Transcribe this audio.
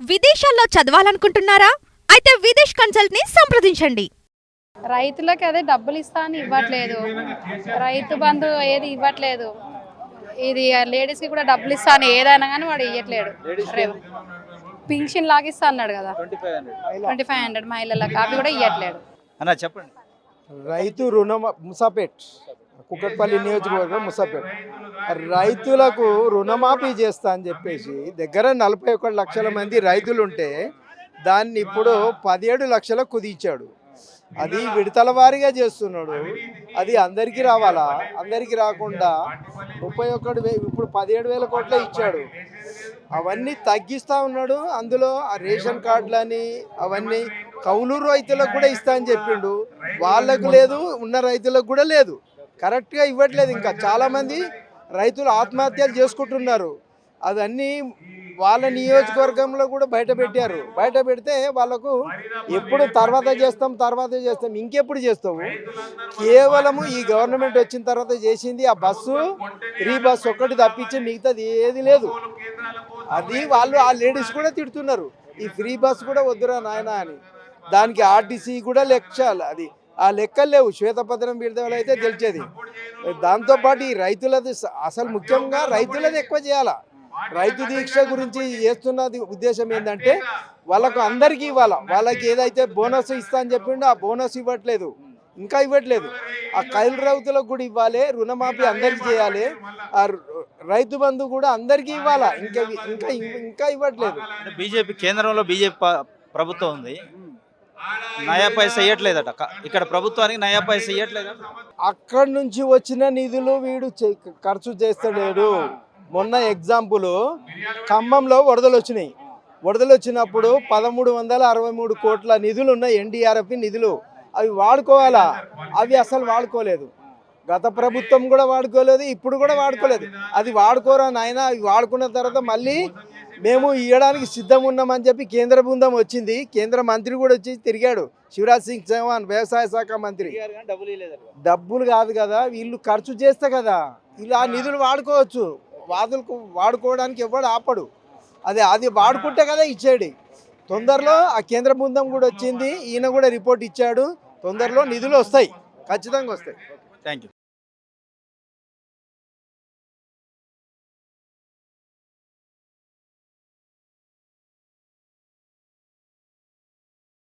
విదేశాల్లో చదవాలనుకుంటున్నారా? అయితే విదేశ్ కన్సల్ట్ని సంప్రదించండి. రైతులకు అదే డబ్బులు ఇస్తా అని ఇవ్వట్లేదు. రైతు బంధు ఏది ఇవ్వట్లేదు. ఇది లేడీస్కి కూడా డబ్బులు ఇస్తా అని ఏదైనా కానీ వాడు ఇవ్వట్లేడు పింఛన్ లాగిస్తా అన్నాడు కదా. Twenty five hundred. మహిళలకు అవి కూడా ఇవ్వట్లేడు అన్న చెప్పండి. రైతు రుణమా ముసాపేట్. కుక్కట్పల్లి నియోజకవర్గం ముసాపేట. రైతులకు రుణమాఫీ చేస్తా అని చెప్పేసి దగ్గర నలభై ఒకటి లక్షల మంది రైతులు ఉంటే దాన్ని ఇప్పుడు పదిహేడు లక్షలకు కుదించాడు. అది విడతల వారీగా చేస్తున్నాడు. అది అందరికీ రావాలా? అందరికీ రాకుండా ముప్పై ఒకటి వే ఇప్పుడు పదిహేడు వేల కోట్లే ఇచ్చాడు. అవన్నీ తగ్గిస్తూ ఉన్నాడు. అందులో ఆ రేషన్ కార్డులని అవన్నీ కౌలు రైతులకు కూడా ఇస్తా అని చెప్పిండు. వాళ్ళకు లేదు ఉన్న రైతులకు కూడా లేదు. కరెక్ట్గా ఇవ్వట్లేదు ఇంకా. చాలామంది రైతులు ఆత్మహత్యలు చేసుకుంటున్నారు. అదన్నీ వాళ్ళ నియోజకవర్గంలో కూడా బయట పెట్టారు. బయట పెడితే వాళ్ళకు ఎప్పుడు తర్వాత చేస్తాం తర్వాత చేస్తాం ఇంకెప్పుడు చేస్తాము? కేవలము ఈ గవర్నమెంట్ వచ్చిన తర్వాత చేసింది ఆ బస్సు ఫ్రీ బస్సు ఒక్కటి తప్పించి మిగతాది ఏది లేదు. అది వాళ్ళు ఆ లేడీస్ కూడా తిడుతున్నారు. ఈ ఫ్రీ బస్ కూడా వద్దురా నాయన అని. దానికి ఆర్టీసీ కూడా లెక్చాలి. అది ఆ లెక్కలు లేవు. శ్వేతపత్రం విడుదల అయితే తెలిసేది దాంతోపాటు ఈ రైతులది అసలు ముఖ్యంగా రైతులది ఎక్కువ చేయాలా. రైతు దీక్ష గురించి చేస్తున్నది ఉద్దేశం ఏంటంటే వాళ్ళకు అందరికీ ఇవ్వాలా. వాళ్ళకి ఏదైతే బోనస్ ఇస్తా అని చెప్పిండో ఆ బోనస్ ఇవ్వట్లేదు. ఇంకా ఇవ్వట్లేదు. ఆ కైలు రైతులకు కూడా ఇవ్వాలి. రుణమాఫీ అందరికీ చేయాలి. ఆ రైతు బంధు కూడా అందరికీ ఇవ్వాలా. ఇంకా ఇంకా ఇంకా ఇవ్వట్లేదు. బీజేపీ కేంద్రంలో బీజేపీ ప్రభుత్వం ఉంది. నయా పైస ఇవ్వట్లేదట ఇక్కడ ప్రభుత్వానికి నయా పైస ఇవ్వట్లేదా అక్కడి నుంచి వచ్చిన నిధులు వీడు చే- ఖర్చు చేస్తలేడు. మొన్న ఎగ్జాంపుల్ ఖమ్మంలో వరదలు వచ్చినాయి. వరదలు వచ్చినప్పుడు పదమూడు వందల అరవై మూడు కోట్ల నిధులు ఉన్నాయి ఎన్డీఆర్ఎఫ్ నిధులు. అవి వాడుకోవాలా? అవి అసలు వాడుకోలేదు. గత ప్రభుత్వం కూడా వాడుకోలేదు ఇప్పుడు కూడా వాడుకోలేదు. అది వాడుకోరా నాయన? అవి వాడుకున్న తర్వాత మళ్ళీ మేము ఇవ్వడానికి సిద్ధం ఉన్నామని చెప్పి కేంద్ర బృందం వచ్చింది. కేంద్ర మంత్రి కూడా వచ్చి తిరిగాడు. శివరాజ్ సింగ్ చౌహాన్ వ్యవసాయ శాఖ మంత్రి. డబ్బులు కాదు కదా వీళ్ళు ఖర్చు చేస్తే కదా. వీళ్ళు ఆ నిధులు వాడుకోవచ్చు. వాదులకు వాడుకోవడానికి ఎవడు ఆపడు. అదే అది వాడుకుంటే కదా ఇచ్చేది. తొందరలో ఆ కేంద్ర బృందం కూడా వచ్చింది. ఈయన కూడా రిపోర్ట్ ఇచ్చాడు. తొందరలో నిధులు వస్తాయి. ఖచ్చితంగా వస్తాయి. Thank you